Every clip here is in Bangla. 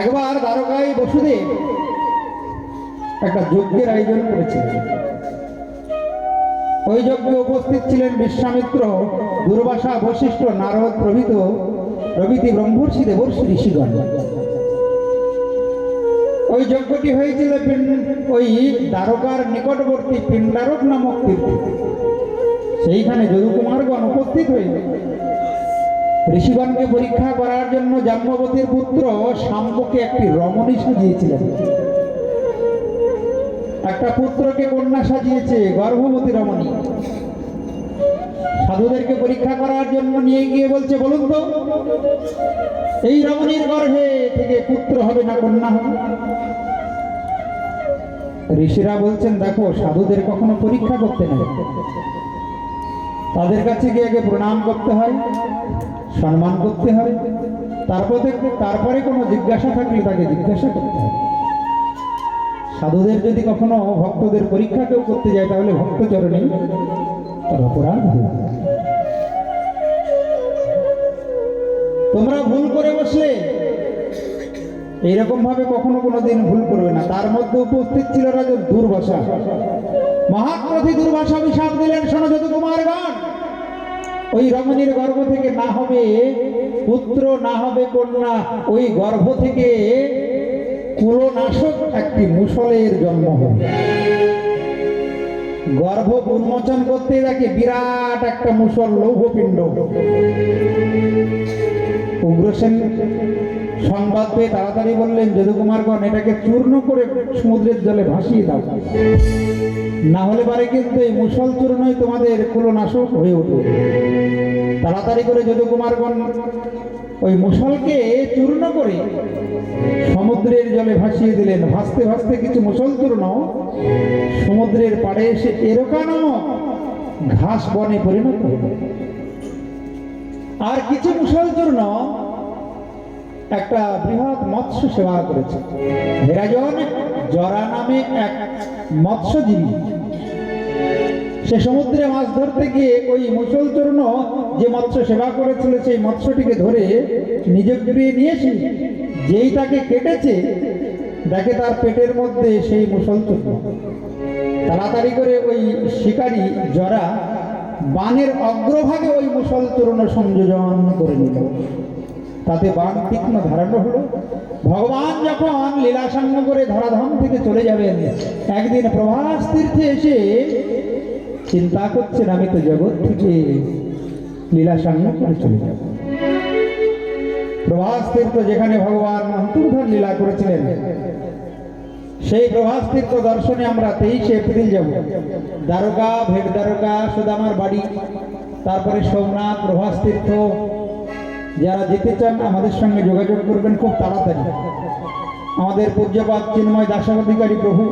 একবার দ্বারকায় বসুদেব একটা যজ্ঞের আয়োজন করেছিলেন। ওই যজ্ঞে উপস্থিত ছিলেন বিশ্বামিত্র, দুর্বাসা বশিষ্ঠ, নারদ প্রভৃত, প্রভৃতি ব্রহ্মর্ষি, দেবর্ষি ঋষিগণ। ওই যজ্ঞটি হয়েছিল ওই দ্বারকার নিকটবর্তী পিণ্ডারক নামক তীর্থ। সেইখানে যদুকুমারগণ উপস্থিত হয়ে ঋষিগণকে পরীক্ষা করার জন্য জাম্ববতীর পুত্র শাম্বকে একটি রমণী সাজিয়েছিলেন। একটা পুত্রকে কন্যা সাজিয়েছে গর্ভবতী রমণী। সাধুদেরকে পরীক্ষা করার জন্য নিয়ে গিয়ে বলছে, বলুন তো, এই রমণীর গর্ভে থেকে পুত্র হবে না কন্যা হবে? ঋষিরা বলছেন, দেখো, সাধুদের কখনো পরীক্ষা করতে নেই। তাদের কাছে গিয়ে আগে প্রণাম করতে হয়। সম্মান করতে হয়। তারপরে তারপরে কোনো জিজ্ঞাসা থাকলে তাকে জিজ্ঞাসা করতে হবে সাধুদের যদি কখনো ভক্তদের পরীক্ষা কেউ করতে যায়, তাহলে ভক্তচরণে তার অপরাধ। তোমরা ভুল করে বসলে এইরকম ভাবে কখনো কোনো দিন ভুল করবে না। তার মধ্যে উপস্থিত ছিল রাজা দুর্বাসা মহাক্রথী দুর্বাসা অভিশাপ দিলেন শোনো যদু কুমারগণ ওই রমণীর গর্ভ থেকে না হবে, পুত্র না হবে, কন্যা, ওই গর্ভ থেকে কুলনাশক একটি মুসলের জন্ম হবে। গর্ভ উন্মোচন করতে দেখে বিরাট একটা মুসল লৌহপিণ্ড। উগ্রসেন সংবাদ পেয়ে তাড়াতাড়ি বললেন, যদুকুমারগণ, এটাকে চূর্ণ করে সমুদ্রের জলে ভাসিয়ে দাও। না হলে পারে কিন্তু এই মুসল চূর্ণই তোমাদের কুলনাশক হয়ে উঠবে। তাড়াতাড়ি করে যদুকুমারগণ ওই মুসলকে চূর্ণ করে সমুদ্রের জলে ভাসিয়ে দিলেন, ভাসতে ভাসতে কিছু মুসল চূর্ণ সমুদ্রের পাড়ে এসে এরকানো ঘাস বনে পরিণত হলো। আর কিছু মুসল চূর্ণ একটা বৃহৎ মৎস্য সেবা করেছে। হেরাজন জরা নামে এক মৎস্যজীবী। সে সমুদ্রে মাছ ধরতে গিয়ে ওই মুসল চূর্ণ যে মৎস্য সেবা করেছিল, সেই মৎস্যটিকে ধরে নিজে গৃহে নিয়েছে যেই তাকে কেটেছে, দেখে তার পেটের মধ্যে সেই মুসল চূর্ণ তাড়াতাড়ি করে ওই শিকারী জরা বানের অগ্রভাগে ওই মুসল চূর্ণ সংযোজন করে নিল। তাতে বান তীক্ষ্ণ ধারানো হলো। ভগবান যখন লীলাসাঙ্গ করে ধরাধাম থেকে চলে যাবেন, একদিন প্রভাস তীর্থে এসে চিন্তা করছেন, আমি তো জগৎ থেকে লীলাসাঙ্গ করে চলে যাব। প্রভাস তীর্থ যেখানে ভগবান অন্তর্ধান লীলা করেছিলেন, সেই প্রভাস তীর্থ দর্শনে আমরা তেইশে এপ্রিল যাব। দ্বারকা ভেট দ্বারকা সুদামার বাড়ি, তারপরে সোমনাথ প্রভাস তীর্থ যারা যেতে চান, আমাদের সঙ্গে যোগাযোগ করবেন খুব তাড়াতাড়ি। আমাদের পূজ্যপাত চিন্ময় দাসাধিকারী প্রভু,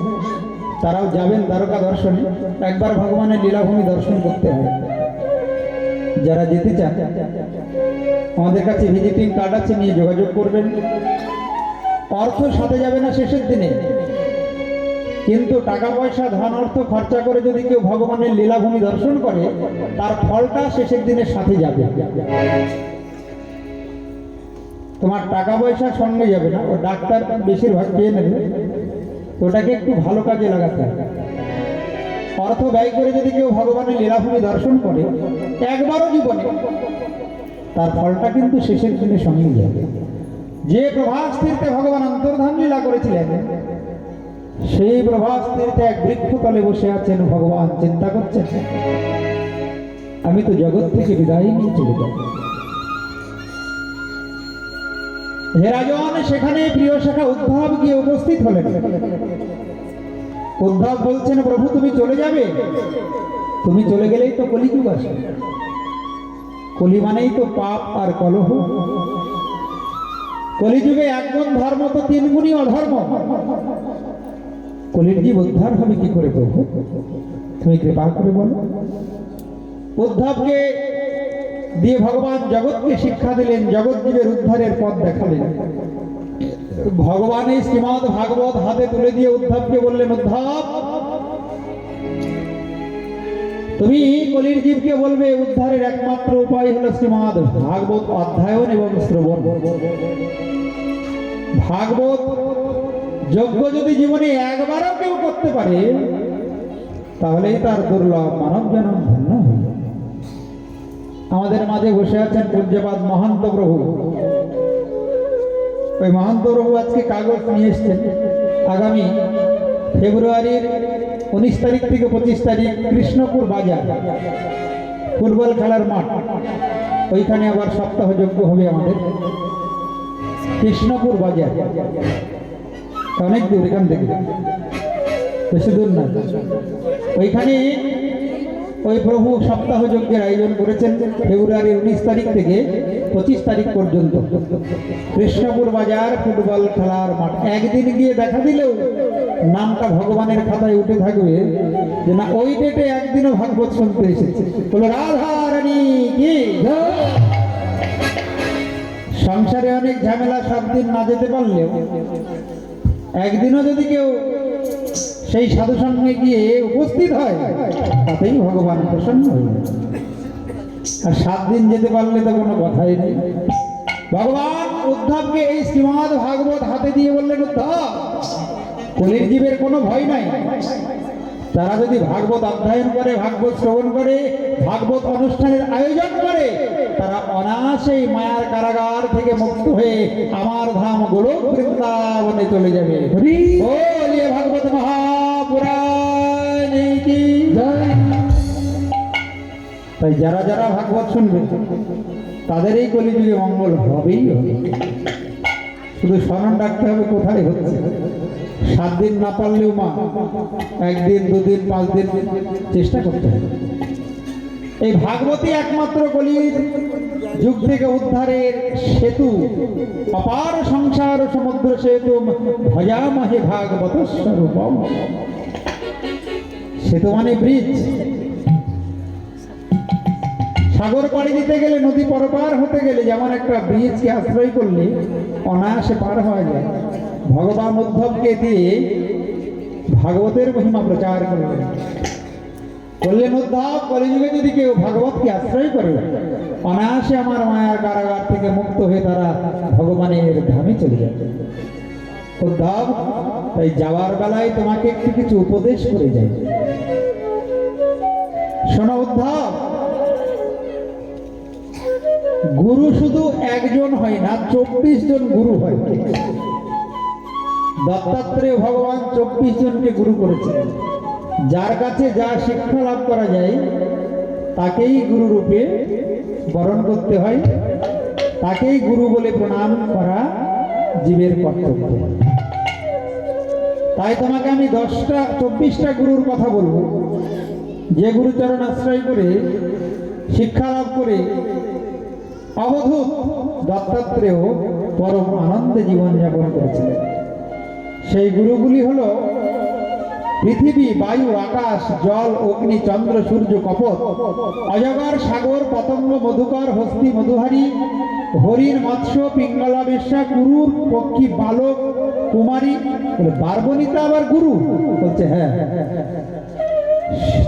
তারাও যাবেন দ্বারকা দর্শনে। একবার ভগবানের লীলাভূমি দর্শন করতে হবে। যারা যেতে চান, আমাদের কাছে ভিজিটিং কার্ড আছে, নিয়ে যোগাযোগ করবেন। অর্থ সাথে যাবে না শেষের দিনে। কিন্তু টাকা পয়সা ধন, অর্থ খরচা করে যদি কেউ ভগবানের লীলাভূমি দর্শন করে, তার ফলটা শেষের দিনের সাথে যাবে। তোমার টাকা পয়সা সঙ্গে যাবে না, ও ডাক্তার বেশিরভাগ পেয়ে নেবে। ওটাকে একটু ভালো কাজে লাগাতে হবে। অর্থ ব্যয় করে যদি কেউ ভগবানের লীলাভূমি দর্শন করে, একবারও জীবনে, তার ফলটা কিন্তু শেষের দিনে সঙ্গে যাবে। যে প্রভাস তীর্থে ভগবান অন্তর্ধান লীলা করেছিলেন, সেই প্রভাস তীর্থে এক বৃক্ষতলে বসে আছেন ভগবান, চিন্তা করছেন। আমি তো জগৎ থেকে বিদায় নিয়ে চলে যাব। হেরাজন সেখানে প্রিয় শাখা উদ্ধব গিয়ে উপস্থিত হলেন। উদ্ধব বলছেন, প্রভু, তুমি চলে যাবে? তুমি চলে গেলেই তো কলিযুগ আসে কলি মানেই তো পাপ আর কলহ। কলিযুগে একগুণ ধর্ম, তো তিন গুণই অধর্ম। কলির জীব উদ্ধার হবে কি করে প্রভু? তুমি কৃপা করে বলো। উদ্ধবকে দিয়ে ভগবান জগৎকে শিক্ষা দিলেন জগৎ জীবের উদ্ধারের পথ দেখালেন ভগবান এই শ্রীমদ ভাগবত হাতে তুলে দিয়ে উদ্ধবকে বললেন, উদ্ধব, তুমি কলির জীবকে বলবে, উদ্ধারের একমাত্র উপায় হলো শ্রীমদ ভাগবত অধ্যয়ন এবং শ্রবণ ভাগবত যজ্ঞ যদি জীবনে একবারও কেউ করতে পারে, তাহলেই তার দুর্লভ মানব জনম ধন্য। আমাদের মাঝে বসে আছেন পূজ্যপাদ মহান্ত প্রভু। ওই মহান্ত প্রভু আজকে কাগজ নিয়ে এসছেন। আগামী ফেব্রুয়ারির উনিশ তারিখ থেকে পঁচিশ তারিখ কৃষ্ণপুর বাজার, ফুটবল খেলার মাঠ। ওইখানে আবার সপ্তাহ যোগ্য হবে আমাদের। কৃষ্ণপুর বাজার। অনেক দূর এখান থেকে। বেশি দূর না। ওইখানে ওই প্রভু সপ্তাহ যজ্ঞের আয়োজন করেছেন ফেব্রুয়ারির উনিশ তারিখ থেকে পঁচিশ তারিখ পর্যন্ত। কৃষ্ণপুর বাজার ফুটবল খেলার মাঠ। একদিন গিয়ে দেখা দিলেও নামটা ভগবানের খাতায় উঠে থাকবে যে না, ওই ডেটে একদিনও ভাগবত শুনতে এসেছে। বলো, রাধা রানী সংসারে অনেক ঝামেলা, সব দিন না যেতে পারলেও একদিনও যদি কেউ সেই সাধু সঙ্গে গিয়ে উপস্থিত হয় তাতেই ভগবান প্রসন্ন হয়ে আর সাত দিন যেতে পারলে তো কোনো কথাই নেই। ভগবান উদ্ধবকে এই শ্রীমদ ভাগবত হাতে দিয়ে বললেন উদ্ধব কলির জীবের কোনো ভয় নাই। তারা যদি ভাগবত অধ্যয়ন করে ভাগবত শ্রবণ করে ভাগবত অনুষ্ঠানের আয়োজন করে তারা অনায়াসেই মায়ার কারাগার থেকে মুক্ত হয়ে আমার ধাম গোলক বৃন্দাবনে চলে যাবে। ভাগবত জয়। তাই যারা যারা ভাগবত শুনবে, তাদের এই কলিযুগে মঙ্গল হবেই হবে। শুধু স্মরণ রাখতে হবে কোথায় হচ্ছে? সাত দিন না পারলেও মা, একদিন, দুদিন, পাঁচ দিন চেষ্টা করতে হবে। এই ভাগবতী একমাত্র কলির যুগ থেকে উদ্ধারের সেতু, অপার সংসার সমুদ্র সেতু ভজামহে ভাগবত স্বরূপম সেতু মানে ব্রিজ। সাগর পাড়ি দিতে গেলে নদী পরপার হতে গেলে যেমন একটা ব্রিজকে আশ্রয় করলে অনায়াসে পার হওয়া যায়। ভগবান উদ্ধবকে দিয়ে ভাগবতের মহিমা প্রচার করলেন বললেন, উদ্ধব, কলিযুগে যদি কেউ ভাগবতকে আশ্রয় করে, অনায়াসে আমার মায়ার কারাগার থেকে মুক্ত হয়ে তারা ভগবানের ধামে চলে যাবে। উদ্ধব, তাই যাওয়ার বেলায় তোমাকে একটু কিছু উপদেশ করে যাই। শোনো উদ্ধব। গুরু শুধু একজন হয় না, চব্বিশ জন গুরু হয়। দত্তাত্রেয় ভগবান চব্বিশ জনকে গুরু করেছেন। যার কাছে যা শিক্ষা লাভ করা যায়, তাকেই গুরু রূপে বরণ করতে হয়, তাকেই গুরু বলে প্রণাম করা জীবের কর্তব্য। তাই তোমাকে আমি দশটা, চব্বিশটা গুরুর কথা বলব। যে গুরুচরণ আশ্রয় করে, শিক্ষা লাভ করে অবধূত দত্তাত্রেয় পরম আনন্দে জীবনযাপন করেছিলেন। সেই গুরুগুলি হল পৃথিবী, বায়ু, আকাশ, জল, অগ্নি, চন্দ্র, সূর্য, কপত, অজগর, সাগর, পতঙ্গ, মধুকর, হস্তি, মধুহারি হরিণ মৎস্য, পিঙ্গলা, বেশ্যা, কুরুর, পক্ষী, বালক, কুমারী বারবনিতা আবার গুরু? বলছে হ্যাঁ।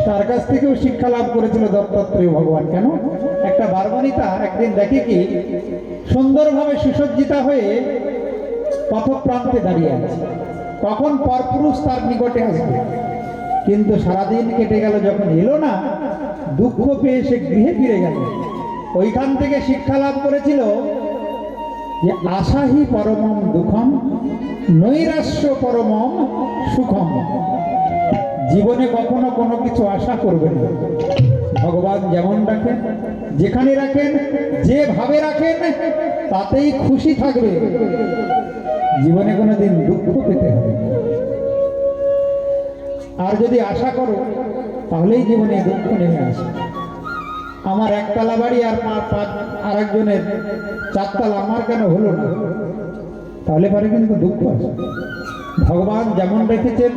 তার কাছ থেকেও শিক্ষা লাভ করেছিল দত্তাত্রেয় ভগবান। কেন? একটা বারবনিতা একদিন দেখে কি, সুন্দরভাবে সুসজ্জিতা হয়ে পথপ্রান্তে দাঁড়িয়ে আছে। তখন পরপুরুষ তার নিকটে আসবে? কিন্তু সারাদিন কেটে গেল, যখন এলো না, দুঃখ পেয়ে সে গৃহে ফিরে গেল। ওইখান থেকে শিক্ষা লাভ করেছিল যে আশাহি পরমম দুঃখম, নৈরাশ্য পরমম সুখম। জীবনে কখনো কোনো কিছু আশা করবেন না। ভগবান যেমন রাখেন, যেখানে রাখেন, যেভাবে রাখেন, তাতেই খুশি থাকবে। জীবনে কোনো দিন দুঃখ পেতে হবে আর যদি আশা করো, তাহলেই জীবনে দুঃখ নেমে আসে আমার একতলা বাড়ি আর আর একজনের চারতলা, আমার কেন হলো না? তাহলে পরে কিন্তু দুঃখ আসে ভগবান যেমন রেখেছেন,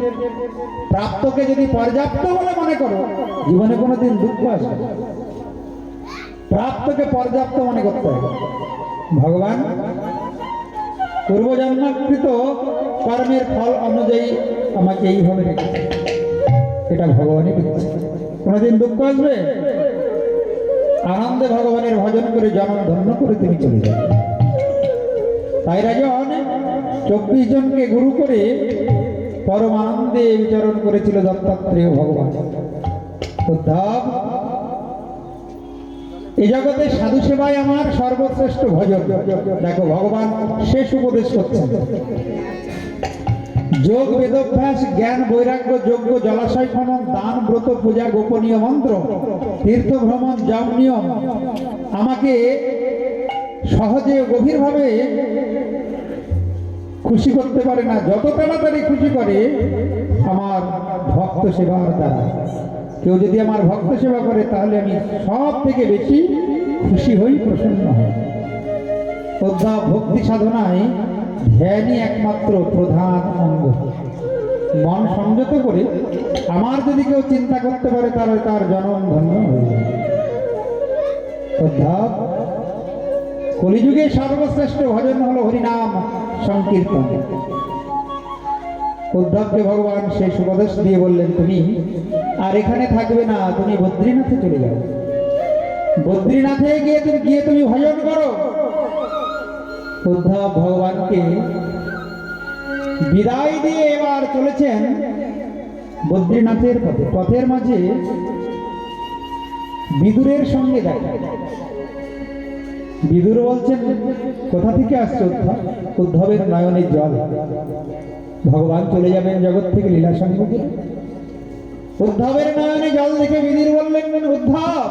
প্রাপ্তকে যদি পর্যাপ্ত বলে মনে করো, জীবনে কোনোদিন দুঃখ আসে না। প্রাপ্তকে পর্যাপ্ত মনে করতে হবে। ভগবান পূর্বজন্মাকৃত কর্মের ফল অনুযায়ী আমাকে এইভাবে রেখেছে এটা ভগবানই দিচ্ছে কোনোদিন দুঃখ আসবে? আনন্দে ভগবানের ভজন করে জনম ধন্য করে তিনি চলে যাবে তাই রাজন চব্বিশ জনকে গুরু করে পরম আনন্দে বিচরণ করেছিল দত্তাত্রেয় ভগবান। এই জগতে সাধু সেবায় আমার সর্বশ্রেষ্ঠ ভজন। দেখো, ভগবান শেষ উপদেশ করছেন। যোগ বেদভ্যাস, জ্ঞান বৈরাগ্য যোগ্য জলাশয় খনন, দান, ব্রত, পূজা, গোপনীয় মন্ত্র তীর্থ ভ্রমণ জম নিয়ম। আমাকে সহজে গভীরভাবে খুশি করতে পারে না, যত তাড়াতাড়ি খুশি করে, আমার ভক্ত সেবার দ্বারা। কেউ যদি আমার ভক্ত সেবা করে, তাহলে আমি সব থেকে বেশি খুশি হই, প্রসন্ন হই। শ্রদ্ধা ভক্তি সাধনায় ধ্যানই একমাত্র প্রধান অঙ্গ। মন সংযত করে আমার যদি কেউ চিন্তা করতে পারে, তাহলে তার জনম ধন্য হয়ে যাবে। শ্রদ্ধা কলিযুগে সর্বশ্রেষ্ঠ ভজন হলো হরিনাম সংকীর্তন। উদ্ধবকে ভগবান সেই উপদেশ দিয়ে বললেন, তুমি আর এখানে থাকবে না, তুমি বদ্রীনাথে চলে যাও। বদ্রীনাথে গিয়ে তুমি গিয়ে তুমি ভজন করো। উদ্ধব ভগবানকে বিদায় দিয়ে এবার চলেছেন বদ্রীনাথের পথে। পথের মাঝে বিদুরের সঙ্গে দেখা। বিদুর বলছেন, কোথা থেকে আসছে উদ্ধব? উদ্ধবের নয়নের জল। ভগবান চলে যাবেন জগৎ থেকে লীলা সঙ্গে উদ্ধবের নয়নে জল দেখে বিদির বললেন, উদ্ধব,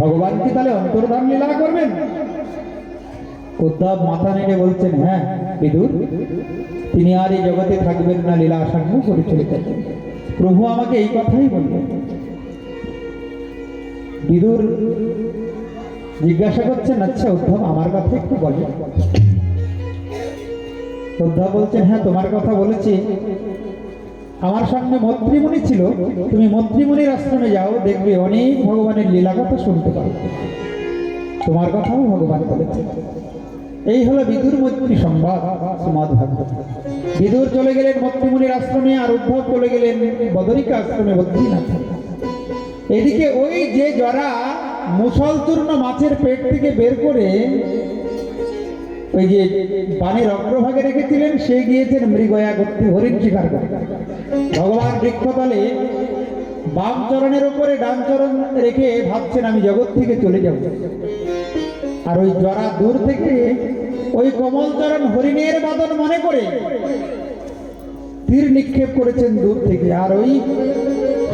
ভগবান কি তাহলে অন্তর্ধান লীলা করবেন? উদ্ধব মাথা নেড়ে বলছেন হ্যাঁ বিদুর, তিনি আর এই জগতে থাকবেন না লীলা আসাঙ্গ পরিচালিত। প্রভু আমাকে এই কথাই বললেন। বিদুর জিজ্ঞাসা করছেন আচ্ছা উদ্ধব, আমার কথা একটু বলে উদ্ধব বলছেন হ্যাঁ তোমার কথা বলেছি। আমার সামনে মন্ত্রীমণি ছিল। তুমি মন্ত্রীমণির আশ্রমে যাও, দেখবে অনেক ভগবানের লীলা কথা শুনতে পাবে। তোমার কথাও ভগবান বলেছে এই হলো বিদুর মৈত্রী সংবাদ শ্রীমদ ভাগবত বিদুর চলে গেলেন মন্ত্রীমণির আশ্রমে, আর উদ্ধব চলে গেলেন বদরিকা আশ্রমে বদ্রীনাথ। এদিকে ওই যে যারা মুসলচূর্ণ মাছের পেট থেকে বের করে ওই যে পানির অগ্রভাগে রেখেছিলেন, সে গিয়েছেন মৃগয়া করতে হরিণ শিকার করতে। ভগবান বৃক্ষতলে বাম চরণের ডান চরণ রেখে ভাবছেন, আমি জগৎ থেকে চলে যাব। আর ওই জরা দূর থেকে ওই কমল চরণ হরিণের বাদন মনে করে তীর নিক্ষেপ করেছেন দূর থেকে। আর ওই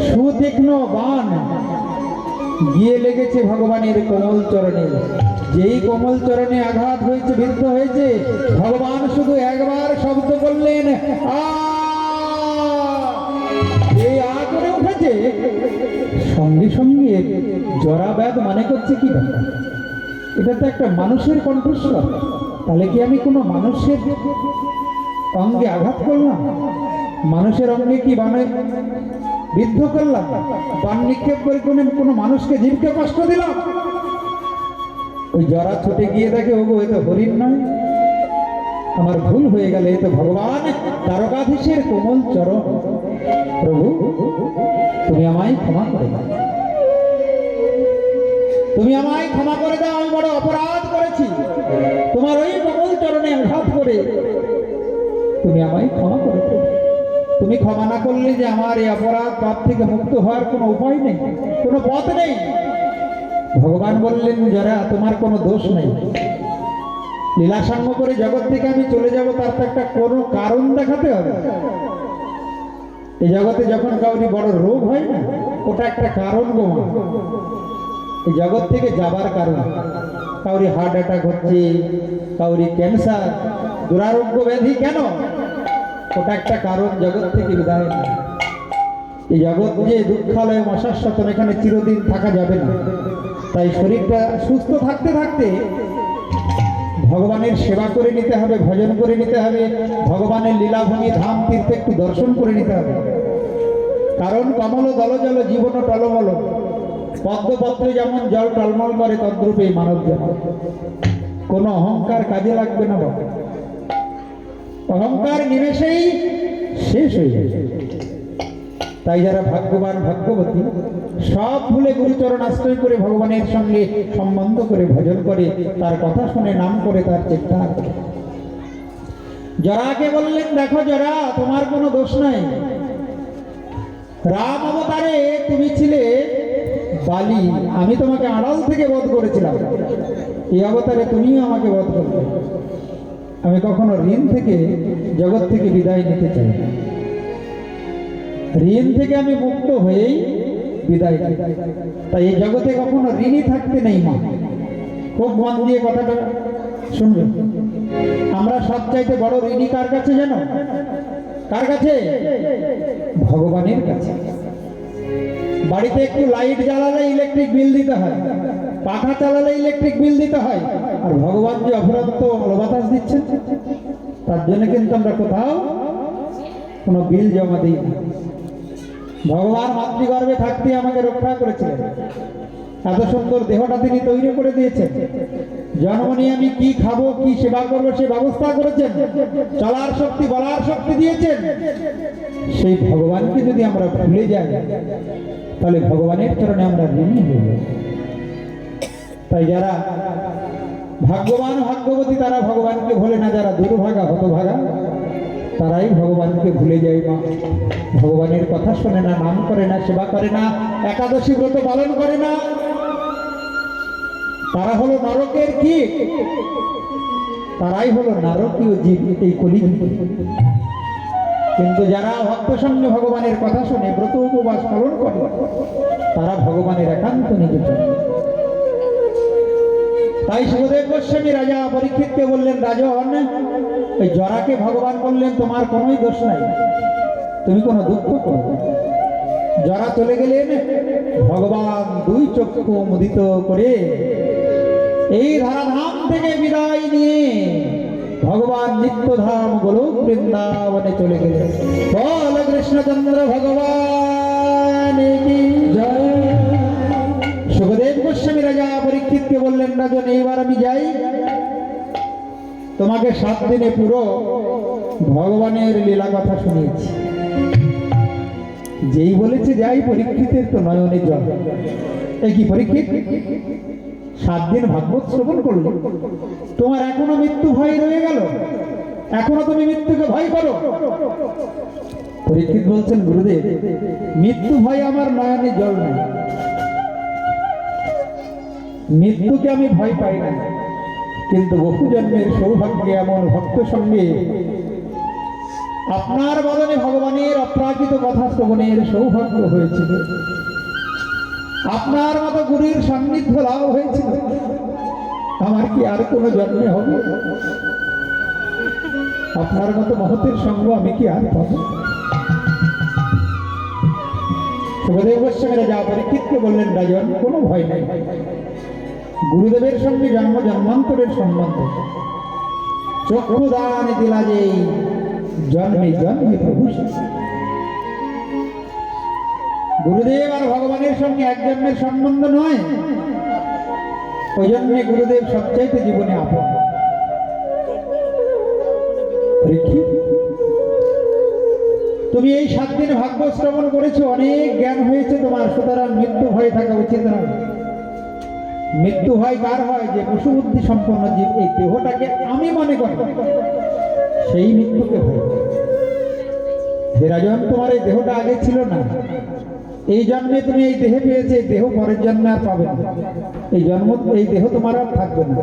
সুতীক্ষ্ণ বান গিয়ে লেগেছে ভগবানের কোমল চরণে। যেই কোমল চরণে আঘাত হয়েছে, বিদ্ধ হয়েছে, ভগবান শুধু একবার শব্দ করলেন এই আ করে উঠেছে সঙ্গে সঙ্গে জরাব্যাধ মানে করছে কি এটা তো একটা মানুষের কণ্ঠস্বর তাহলে কি আমি কোনো মানুষের অঙ্গে আঘাত করলাম মানুষের অঙ্গে কি বানে বিদ্ধ করলাম বান নিক্ষেপ করে কোনো কোনো মানুষকে জীবকে কষ্ট দিলাম। ওই জরা ছুটে গিয়ে দেখে, ওগো, এ তো হরিণ নয়। আমার ভুল হয়ে গেলে, এ তো ভগবান তারকাধীশের কোমল চরণ। প্রভু, তুমি আমায় ক্ষমা করে দাও। তুমি আমায় ক্ষমা করে দাও, আমি বড় অপরাধ করেছি। তোমার ওই কোমল চরণে আঘাত করে তুমি আমায় ক্ষমা করে দাও। তুমি ক্ষমা না করলে যে আমার এই অপরাধ পাপ থেকে মুক্ত হওয়ার কোনো উপায় নেই, কোনো পথ নেই। ভগবান বললেন, যারা, তোমার কোনো দোষ নেই। লীলাসাঙ্গ করে জগৎ থেকে আমি চলে যাব, তার তো একটা কোনো কারণ দেখাতে হবে। এই জগতে যখন কাউরি বড় রোগ হয় না, ওটা একটা কারণ গোমা এই জগৎ থেকে যাবার কারণ। কাউরি হার্ট অ্যাটাক হচ্ছে, কাউরি ক্যান্সার, দুরারোগ্য ব্যাধি কেন? ওটা একটা কারণ জগৎ থেকে বিদায় এই জগৎ যে দুঃখালয় অশাশ্বতন এখানে চিরদিন থাকা যাবে না। তাই শরীরটা সুস্থ থাকতে থাকতে ভগবানের সেবা করে নিতে হবে, ভজন করে নিতে হবে, ভগবানের লীলাভূমি ধাম তীর্থে একটু দর্শন করে নিতে হবে। কারণ কমল দল জল জীবন টলমল। পদ্মপত্রে যেমন জল টলমল করে, তদ্রূপে মানব জন্ম কোনো অহংকার কাজে লাগবে না বাবা। অহংকার নিমেষেই শেষ হয়ে যাবে তাই যারা ভাগ্যবান ভাগ্যবতী, সব ভুলে গুরুচরণ আশ্রয় করে ভগবানের সঙ্গে সম্বন্ধ করে ভজন করে, তার কথা শুনে নাম করে তার চেষ্টা করে। জরাকে বললেন, দেখো জরা, তোমার কোনো দোষ নাই। রাম অবতারে তুমি ছিলে বালি। আমি তোমাকে আড়াল থেকে বধ করেছিলাম। এই অবতারে তুমিও আমাকে বধ করবে আমি কখনো ঋণ থেকে জগৎ থেকে বিদায় নিতে চাই ঋণ থেকে আমি মুক্ত হয়েই বিদায়। তাই এই জগতে কখনো ঋণই থাকতে নেই মা। খুব মন দিয়ে কথাটা শুনবে। আমরা সব চাইতে বড় ঋণী কার কাছে জানো কার কাছে? ভগবানের কাছে। বাড়িতে একটু লাইট জ্বালালে ইলেকট্রিক বিল দিতে হয়। পাখা চালালে ইলেকট্রিক বিল দিতে হয়। আর ভগবান যে অফুরন্ত আলো বাতাস দিচ্ছেন, তার জন্য কিন্তু আমরা কোথাও কোনো বিল জমা দিই না। ভগবান মাতৃগর্ভে থাকতে আমাকে রক্ষা করেছিলেন। এত সুন্দর দেহটা তিনি তৈরি করে দিয়েছেন। জন্ম নিয়ে আমি কি খাব, কি সেবা করব, সে ব্যবস্থা করেছেন। চলার শক্তি, বলার শক্তি দিয়েছেন। সেই ভগবানকে যদি আমরা ভুলে যাই, তাহলে ভগবানের চরণে আমরা ঋণী হয়ে তাই যারা ভাগ্যবান ভাগ্যবতী, তারা ভগবানকে ভোলে না, যারা দুর্ভাগা, হতভাগা, তারাই ভগবানকে ভুলে যায় মা। ভগবানের কথা শোনে না, নাম করে না, সেবা করে না, একাদশী ব্রত পালন করে না। তারা হলো নরকের কি তারাই হলো নারকীয় জীব, এই কলি কিন্তু যারা ভক্ত সঙ্গে ভগবানের কথা শুনে, ব্রত উপবাস পালন করে, তারা ভগবানের একান্ত নিজে তাই সুখদেব গোস্বামী রাজা পরীক্ষিতকে বললেন, রাজন, ওই জরাকে ভগবান বললেন, তোমার কোনোই দোষ নাই। তুমি কোনো দুঃখ করো জরা চলে গেলেন, ভগবান দুই চক্ষু মুদিত করে এই ধরাধাম থেকে বিদায় নিয়ে ভগবান নিত্যধাম গোলক বৃন্দাবনে চলে গেলেন। বল কৃষ্ণচন্দ্র ভগবান জয়। সুখদেব গোস্বামী রাজা পরীক্ষিতকে বললেন, রাজন, এইবার আমি যাই। তোমাকে সাত দিনে পুরো ভগবানের লীলা কথা শুনিয়েছি। যেই বলেছে যাই, পরীক্ষিতের তো নয়নে জল। কি পরীক্ষিত? সাত দিন ভাগবত শ্রবণ করল। তোমার এখনও মৃত্যু ভয় রয়ে গেল। এখনও তুমি মৃত্যুকে ভয় করো। পরীক্ষিত বলছেন, গুরুদেব, মৃত্যু ভয় আমার নয়নে জল নাই। মৃত্যুকে আমি ভয় পাই না। কিন্তু বহু জন্মের সৌভাগ্যে এমন ভক্ত সঙ্গে আপনার বদনে ভগবানের অপ্রাকৃত কথা শ্রবণের সৌভাগ্য হয়েছিল। আপনার মতো গুরুর সান্নিধ্য লাভ হয়েছিল। আমার কি আর কোনো জন্মে হবে? আপনার মতো মহতের সঙ্গ আমি কি আর পাবো? সুখদেব গোস্বামীরা যা পরীক্ষিতকে বললেন, রাজন, কোনো ভয় নাই। গুরুদেবের সঙ্গে জন্ম, জন্মান্তরের সম্বন্ধ। চক্ষু দান দিলা যে জন্মে জন্মে প্রভু গুরুদেব আর ভগবানের সঙ্গে এক জন্মের সম্বন্ধ নয়। ওই জন্যে গুরুদেব সবচাইতে জীবনে আপন। তুমি এই সাত দিন ভাগ্য শ্রবণ করেছ, অনেক জ্ঞান হয়েছে তোমার, সুতরাং মৃত্যু হয়ে থাকা উচিত নয়। মৃত্যু হয় কার হয়? যে পশু বুদ্ধি সম্পন্ন জীব এই দেহটাকে আমি মনে করি, সেই মৃত্যুকে হয় হে রাজন, তোমার এই দেহটা আগে ছিল না। এই জন্মে তুমি এই দেহে পেয়েছে দেহ পরের জন্মে আর পাবে না। এই জন্ম, এই দেহ তোমার আর থাকবে না।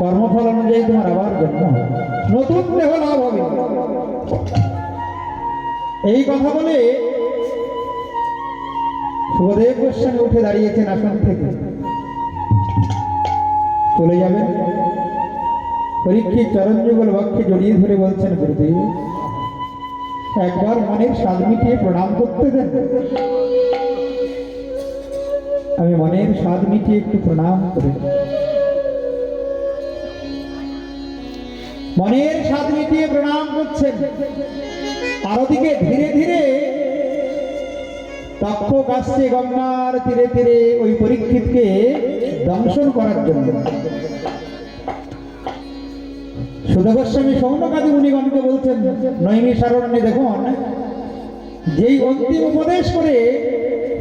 কর্মফল অনুযায়ী তোমার আবার জন্ম হবে। নতুন দেহ লাভ হবে। এই কথা বলে সুখদেব গোস্বামী উঠে দাঁড়িয়েছেন আসন থেকে। চলে যাবেন পরীক্ষিত চরণ যুগল বক্ষে জড়িয়ে ধরে বলছেন গুরুদেব, একবার মনের স্বাদ মিটিয়ে প্রণাম করতে দেন। আমি মনের স্বাদ মিটিয়ে একটু প্রণাম করে। মনের স্বাদ মিটিয়ে প্রণাম করছেন। আর ওদিকে ধীরে ধীরে তক্ষ কাশছে গঙ্গার তীরে তীরে ওই পরীক্ষিতকে দংশন করার জন্য। সুধগোস্বামী সৌনকাদি মুনিগণকে বলছেন নৈমি সারণ্যে দেখুন, যেই অন্তিম উপদেশ করে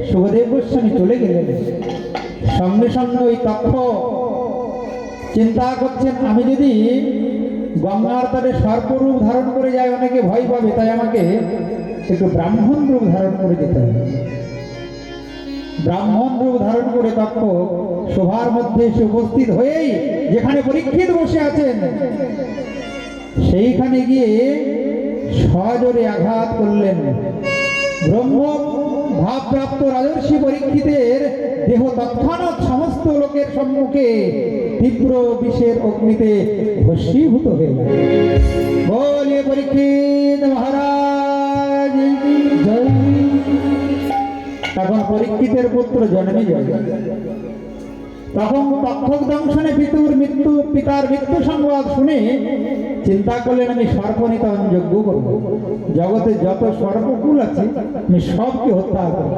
সুখদেব গোস্বামী চলে গেলেন সঙ্গে সঙ্গে ওই তক্ষ। চিন্তা করছেন, আমি যদি গঙ্গার তারে সর্পরূপ ধারণ করে যায় অনেকে ভয় পাবে, তাই আমাকে একটু ব্রাহ্মণ রূপ ধারণ করে যেতে হবে। ব্রাহ্মণ রূপ ধারণ করে তক্ষ সভার মধ্যে এসে উপস্থিত হয়েই যেখানে পরীক্ষিত বসে আছেন, সেইখানে গিয়ে সজোরে আঘাত করলেন ব্রহ্ম ভাবপ্রাপ্ত রাজর্ষি পরীক্ষিতের দেহ তৎক্ষণাৎ সমস্ত লোকের সম্মুখে তীব্র বিষের অগ্নিতে ভস্মীভূত হয়ে গেল বলিয়ে পরীক্ষিত মহারাজ, জয়। তখন পরীক্ষিতের পুত্র জন্মে যায় তখন তক্ষক দংশনে পিতুর মৃত্যু, পিতার মৃত্যু সংবাদ শুনে চিন্তা করলেন, আমি সর্পনিতন যজ্ঞ করব। জগতে যত সর্পকুল আছে, আমি সবকে হত্যা করব।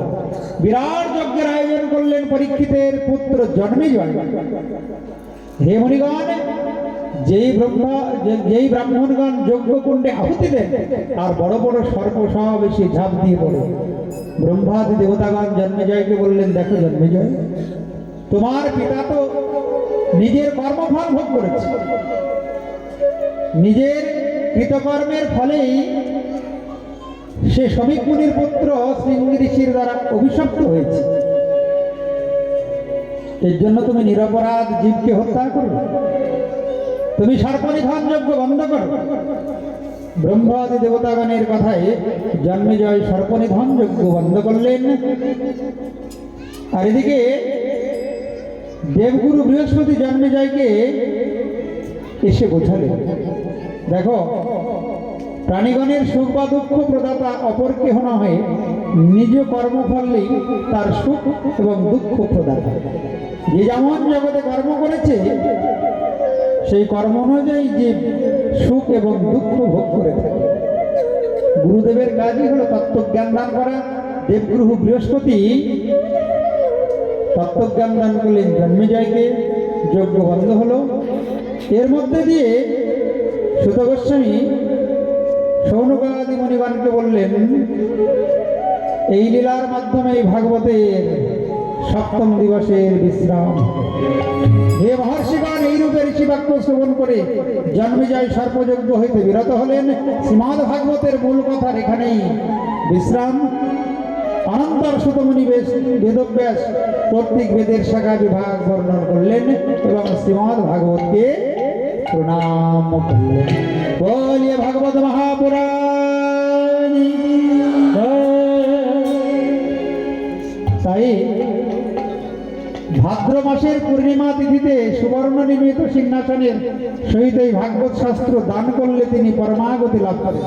বিরাট যজ্ঞের আয়োজন করলেন পরীক্ষিতের পুত্র জন্মে জয়। হে মণিগণ যেই ব্রহ্মা যেই ব্রাহ্মণগণ যজ্ঞ কুণ্ডে আহুতি দেন আর বড় বড় এসে ঝাঁপ দিয়ে পড়ে। ব্রহ্মাদি দেবতাগণ জন্মেজয়কে বললেন, দেখো জন্মেজয়, তোমার পিতা তো নিজের কর্মফল ভোগ করেছে। নিজের কৃতকর্মের ফলেই সে শ্রমিক মুনির পুত্র শৃঙ্গি ঋষির দ্বারা অভিশপ্ত হয়েছে। এর জন্য তুমি নিরপরাধ জীবকে হত্যা করবে। তুমি সর্পনিধন যজ্ঞ বন্ধ করো। ব্রহ্মাদি দেবতাগণের কথায় জন্মেজয় সর্পনিধন যজ্ঞ বন্ধ করলেন। আর এদিকে দেবগুরু বৃহস্পতি জন্মেজয়কে এসে বোঝালেন। দেখো, প্রাণীগণের সুখ বা দুঃখ প্রদাতা অপর কেহ না হয়ে নিজ কর্মফলেই তার সুখ এবং দুঃখ প্রদাতা। যে যেমন জগতে কর্ম করেছে সেই কর্ম অনুযায়ী যে সুখ এবং দুঃখ ভোগ করে থাকে। গুরুদেবের কাজই হলো তত্ত্বজ্ঞান দান করা। দেবগুরু বৃহস্পতি তত্ত্বজ্ঞান দান করলেন জন্মেজয়কে যজ্ঞ বন্ধ হলো। এর মধ্যে দিয়ে সুত গোস্বামী সৌনকাদি মণিবানকে বললেন, এই লীলার মাধ্যমে এই ভাগবতের সপ্তম দিবসের বিশ্রাম। হে মহর্ষিগণ, এই রূপে ঋষি বাক্য শ্রবণ করে জন্মেজয় সর্পযজ্ঞ হইতে বিরত হলেন। শ্রীমদ ভাগবতের মূল কথার এখানেই বিশ্রাম। অনন্তর সুতমণি বেশ বেদব্যাস কর্তৃক বেদের শাখা বিভাগ বর্ণন করলেন এবং শ্রীমদ ভাগবতকে প্রণাম করলেন। বলিয়ে ভাগবত মহাপুরাণ। তাই ভাদ্র মাসের পূর্ণিমা তিথিতে সুবর্ণ নির্মিত সিংহাসনের সহিত এই ভাগবত শাস্ত্র দান করলে তিনি পরমাগতি লাভ করেন।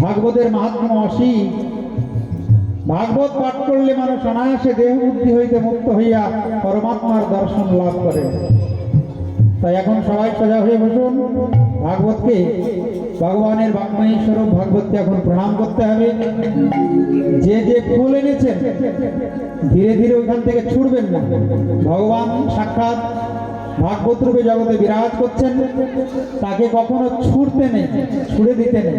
ভাগবতের মাহাত্ম অসীম ভাগবত পাঠ করলে মানুষ অনায়াসে দেহ বুদ্ধি হইতে মুক্ত হইয়া পরমাত্মার দর্শন লাভ করে তাই এখন সবাই সোজা হয়ে বসুন। ভাগবতকে, ভগবানের বাংময়ী স্বরূপ ভাগবতকে এখন প্রণাম করতে হবে। যে যে ফুল এনেছেন, ধীরে ধীরে ওইখান থেকে ছুটবেন না। ভগবান সাক্ষাৎ ভাগবত রূপে জগতে বিরাজ করছেন। তাকে কখনো ছুটতে নেই, ছুড়ে দিতে নেই।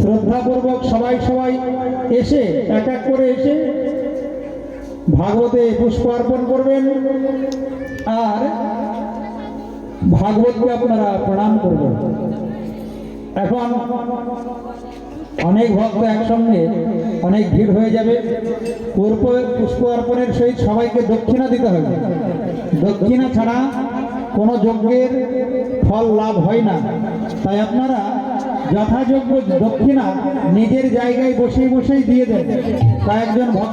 শ্রদ্ধাপূর্বক সবাই সবাই এসে, এক এক করে এসে ভাগবতে পুষ্প অর্পণ করবেন। আর ভাগবতকে আপনারা প্রণাম করবেন। এখন অনেক ভক্ত একসঙ্গে, অনেক ভিড় হয়ে যাবে। পূর্ব পুষ্প অর্পণের সহিত সবাইকে দক্ষিণা দিতে হবে। দক্ষিণা ছাড়া কোনো যজ্ঞের ফল লাভ হয় না। তাই আপনারা যথাযোগ্য দক্ষিণা নিজের জায়গায় বসেই বসেই দিয়ে দেন। কয়েকজন ভক্ত